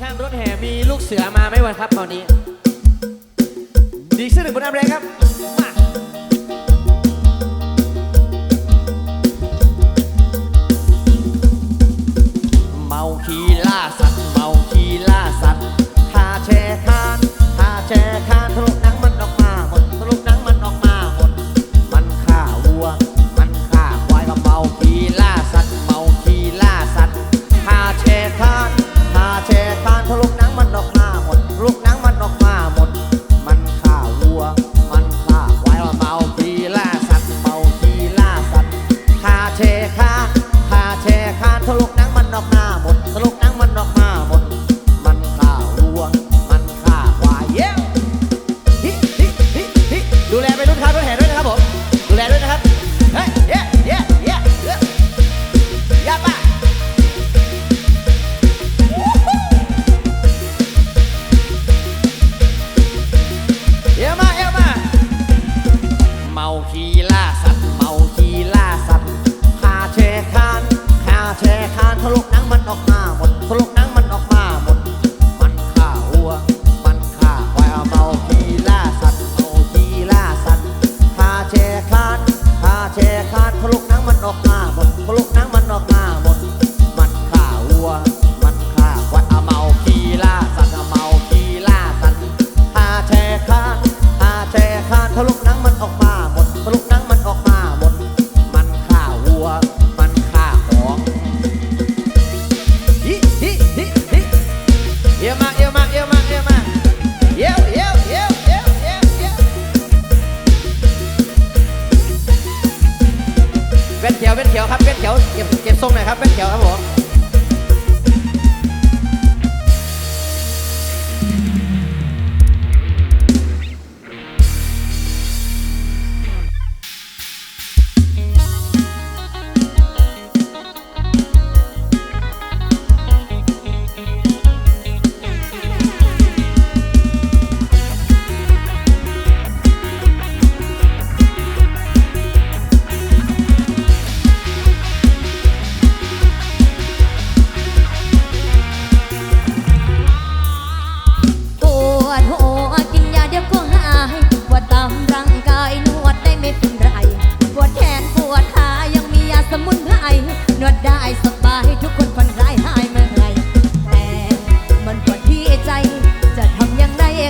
ข้างรถแห่มีลูกเสือมาไหมวันครับตอนนี้ ดีเสื้อหนึ่งบนน้ำแรงครับมาเมาคีล่าสัตว์เมาคีล่าสัตว์ทาแชร์คานทาแชร์คานทะลุหนังมัน ทะลุหนังมันออกมาหมดทะลุหนังมันออกมาหมด มันฆ่าวัว มันฆ่าควายเมาคีล่าสัตว์เมาคีล่าสัตว์คาแชร์คานคาแชร์คานทะลุหนังมันออกมาหมดทะลุหนังมันออกมาหมด มันฆ่าวัว มันฆ่าควายเมาคีล่าสัตว์เมาคีล่าสัตว์คาแชร์คานคาแชร์คานทะลุ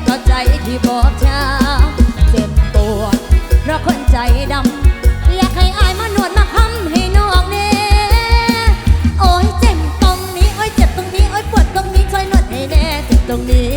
ก็ใจที่บอกช้าเจ็บปวดเพราะคนใจดำอยากให้อายมานวดมาคำให้นอกเน่โอ้ยเจ็บตรงนี้ โอ้ยเจ็บตรงนี้ โอ้ยปวดตรงนี้ช่วยนวดให้แน่เจ็บตรงนี้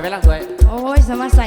วยไปล้างถ้วย โอ้ยสมาใส่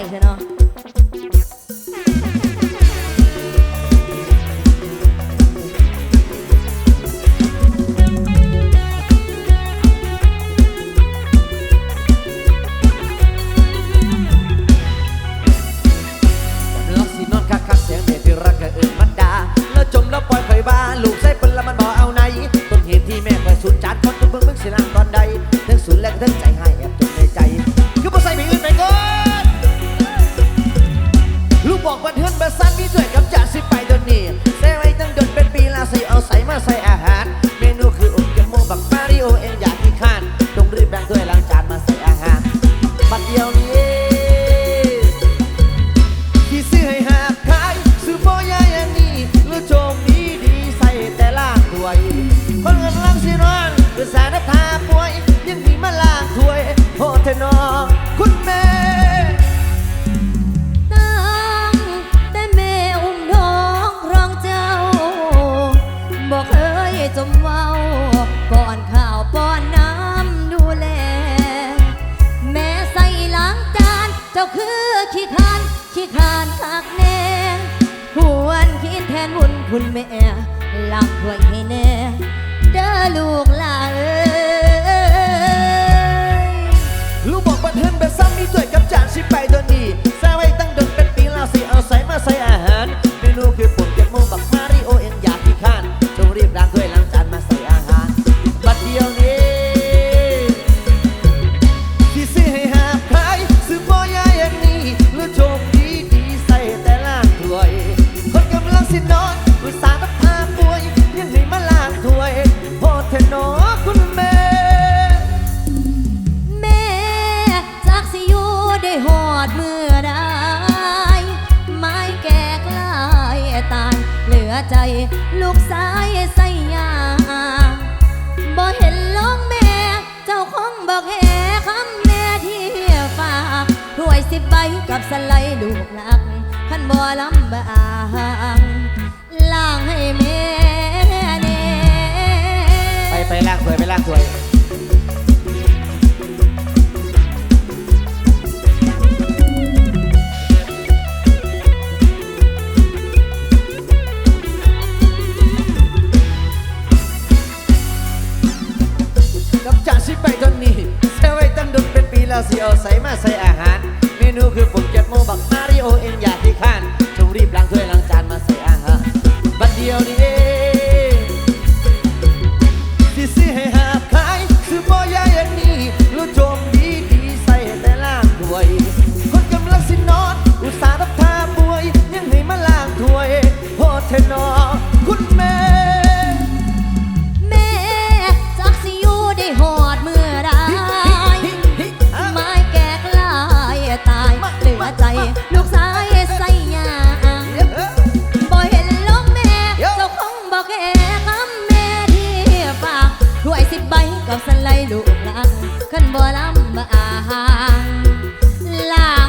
คุณแม่ตั้งแต่แม่อุ้มน้องรองเจ้า บอกเอ้ยจมว้าก่อนข้าวป้อนน้ำดูแล แม่ใส่ล้างจาน เจ้าคือขี้คานขี้คานคักแน่หวนคิดแทนบุญคุณแม่ลักด้วยให้แน่เด้อลูก จากฉันไปตอน สิบใบกับสไลด์ลูกหลักขันบ่ลำบากล่างให้แม่เน่ไปไปลากสวยไปลากสวย สิบใบกับสไลลูกลังขันบ่ลำบากลา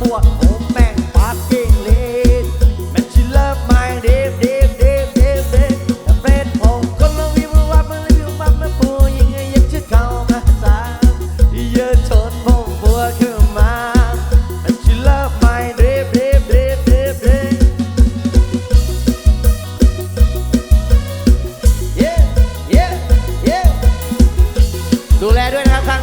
ปวดหัวแม่ปาดกิ้งลีดแม่ชิลเลอร์ไม่ดีบดีบดีบดีบดีบแต่เฟรนผมก็ลองวิวรับมันวิวรัมันปูยังไงยังชิดเข้ามาสาเยอะชนผมปวดขึ้นมาแม่ชิลเลอร์ไม่ดีบดีบดีบดีบดีดูแลด้วยนะครับทาง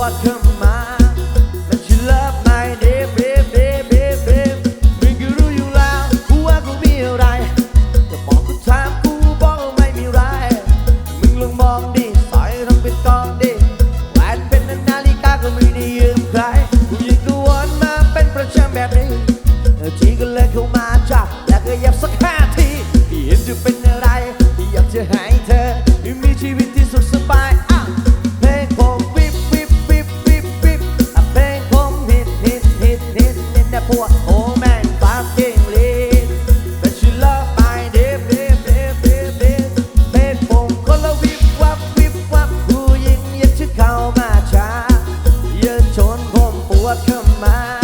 vou acamar. what on.